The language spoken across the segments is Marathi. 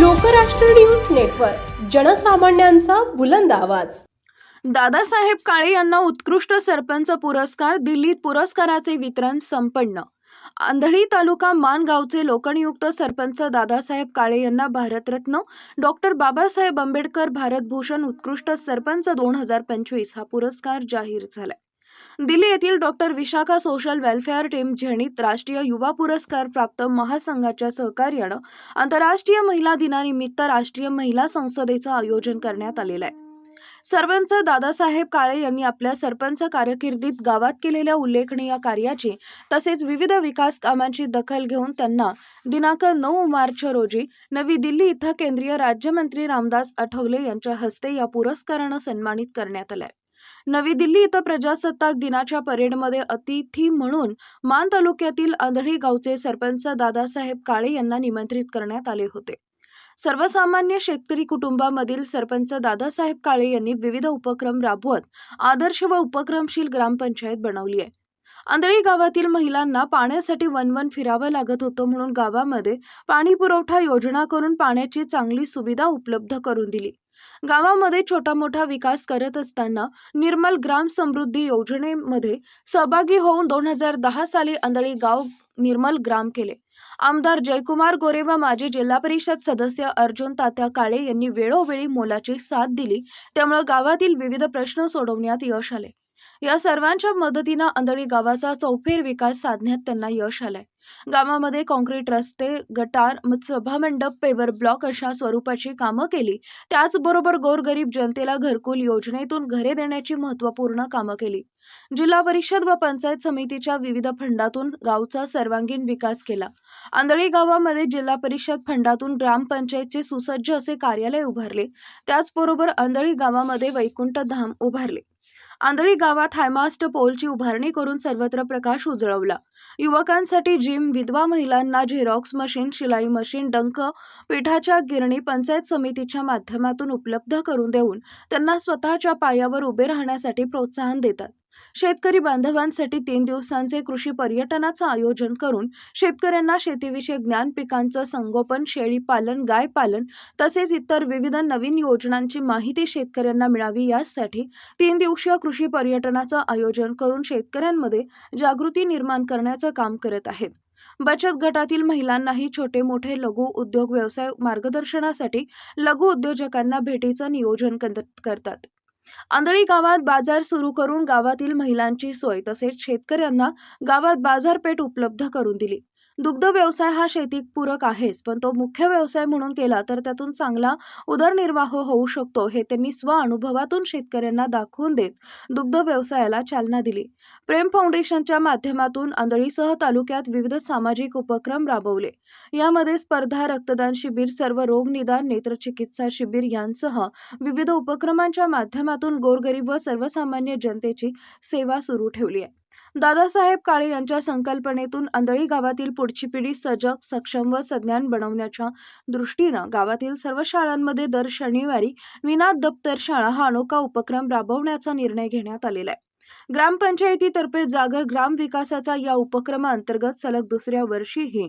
लोकराष्ट्र न्यूज नेटवर्क जनसामान्यांचा बुलंद आवाज. दादासाहेब काळे यांना उत्कृष्ट सरपंच पुरस्कार दिल्लीत पुरस्काराचे वितरण संपन्न. आंधळी तालुका मानगावचे लोकनियुक्त सरपंच दादासाहेब काळे यांना भारतरत्न डॉक्टर बाबासाहेब आंबेडकर भारतभूषण उत्कृष्ट सरपंच दोन हजार पंचवीस हा पुरस्कार जाहीर झालाय. दिल्ली येथील doctor Vishakha social welfare team झेणीत राष्ट्रीय युवा पुरस्कार प्राप्त महासंघाच्या सहकार्यानं आंतरराष्ट्रीय महिला दिनानिमित्त राष्ट्रीय महिला संसदेचं आयोजन करण्यात आलेलं आहे. सरपंच दादासाहेब काळे यांनी आपल्या सरपंच कारकिर्दीत गावात केलेल्या उल्लेखनीय कार्याची तसेच विविध विकास कामांची दखल घेऊन त्यांना दिनांक नऊ मार्च रोजी नवी दिल्ली इथं केंद्रीय राज्यमंत्री रामदास आठवले यांच्या हस्ते या पुरस्कारानं सन्मानित करण्यात आलंय. नवी दिल्ली इथं प्रजासत्ताक दिनाच्या परेडमध्ये अतिथी म्हणून मान तालुक्यातील आंधळी गावचे सरपंच दादासाहेब काळे यांना निमंत्रित करण्यात आले होते. सर्वसामान्य शेतकरी कुटुंबामधील सरपंच दादासाहेब काळे यांनी विविध उपक्रम राबवत आदर्श व उपक्रमशील ग्रामपंचायत बनवली आहे. आंधळी गावातील महिलांना पाण्यासाठी वनवन फिरावं लागत होतं म्हणून गावामध्ये पाणी पुरवठा योजना करून पाण्याची चांगली सुविधा उपलब्ध करून दिली. गावामध्ये छोटा मोठा विकास करत असताना निर्मल ग्राम समृद्धी योजनेमध्ये सहभागी होऊन दोन हजार दहा साली आंधळी गाव निर्मल ग्राम केले. आमदार जयकुमार गोरे व माजी जिल्हा परिषद सदस्य अर्जुन तात्या काळे यांनी वेळोवेळी मोलाची साथ दिली त्यामुळे गावातील विविध प्रश्न सोडवण्यात यश आले. या सर्वांच्या मदतीनं आंधळी गावाचा चौफेर विकास साधण्यात त्यांना यश आलंय. गावामध्ये कॉन्क्रीट रस्ते गटार म- सभामंडप पेवर ब्लॉक अशा स्वरूपाची कामं केली. त्याचबरोबर गोरगरीब जनतेला घरकुल योजनेतून घरे देण्याची महत्त्वपूर्ण कामं केली. जिल्हा परिषद व पंचायत समितीच्या विविध फंडातून गावचा सर्वांगीण विकास केला. आंधळी गावामध्ये जिल्हा परिषद फंडातून ग्रामपंचायतचे सुसज्ज असे कार्यालय उभारले. त्याचबरोबर आंधळी गावामध्ये वैकुंठ धाम उभारले. आंधळी गावात हायमास्ट पोलची उभारणी करून सर्वत्र प्रकाश उजळवला. युवकांसाठी जिम विधवा महिलांना झेरॉक्स मशीन शिलाई मशीन डंक पिठाच्या गिरणी पंचायत समितीच्या माध्यमातून उपलब्ध करून देऊन त्यांना स्वतःच्या पायावर उभे राहण्यासाठी प्रोत्साहन देतात. शेतकरी बांधवांसाठी तीन दिवसांचे कृषी पर्यटनाचं आयोजन करून शेतकऱ्यांना शेतीविषयक ज्ञान पिकांचं संगोपन शेळी पालन गाय पालन तसेच इतर विविध नवीन योजनांची माहिती शेतकऱ्यांना मिळावी यासाठी तीन दिवसीय कृषी पर्यटनाचं आयोजन करून शेतकऱ्यांमध्ये जागृती निर्माण करण्याचं काम करत आहेत. बचत गटातील महिलांनाही छोटे मोठे लघु उद्योग व्यवसाय मार्गदर्शनासाठी लघु उद्योजकांना भेटीचं नियोजन करतात. आंधळी गावात बाजार सुरू करून गावातील महिलांची सोय तसेच शेतकऱ्यांना गावात बाजारपेठ उपलब्ध करून दिली. दुग्ध व्यवसाय हा शेतीपूरक आहेच पण तो मुख्य व्यवसाय म्हणून केला तर त्यातून चांगला उदरनिर्वाह होऊ शकतो हे त्यांनी स्व अनुभवातून शेतकऱ्यांना दाखवून देत दुग्ध व्यवसायाला चालना दिली. प्रेम फाउंडेशनच्या माध्यमातून आंधळीसह तालुक्यात विविध सामाजिक उपक्रम राबवले. यामध्ये स्पर्धा रक्तदान शिबिर सर्व रोग निदान नेत्रचिकित्सा शिबिर यांसह विविध उपक्रमांच्या माध्यमातून गोरगरीब व सर्वसामान्य जनतेची सेवा सुरू ठेवली आहे. दादासाहेब काळे यांच्या संकल्पनेतून आंधळी गावातील पुढची पिढी सजग सक्षम व सज्ञान बनवण्याच्या दृष्टीनं गावातील सर्व शाळांमध्ये दर शनिवारी विना दप्तर शाळा हा अनोखा उपक्रम राबवण्याचा निर्णय घेण्यात आलेला आहे. ग्रामपंचायतीतर्फे जागर ग्राम विकासाचा या उपक्रमाअंतर्गत सलग दुसऱ्या वर्षीही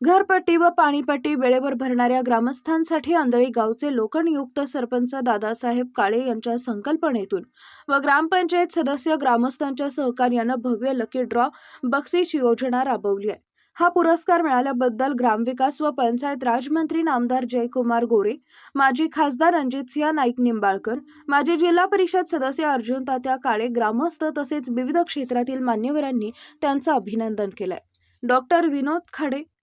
घरपट्टी व पाणीपट्टी वेळेवर भरणाऱ्या ग्रामस्थांसाठी आंधळी गावचे लोकनियुक्त सरपंच दादासाहेब काळे यांच्या संकल्पनेतून व ग्रामपंचायत सदस्य ग्रामस्थांच्या सहकार्यानं भव्य लकी ड्रॉ बक्षीस योजना राबवली आहे. हा पुरस्कार मिळाल्याबद्दल ग्रामविकास व पंचायत राजमंत्री नामदार जयकुमार गोरे माजी खासदार रणजितसिंह नाईक निंबाळकर माजी जिल्हा परिषद सदस्य अर्जुन तात्या काळे ग्रामस्थ तसेच विविध क्षेत्रातील मान्यवरांनी त्यांचं अभिनंदन केलंय. डॉक्टर विनोद खाडे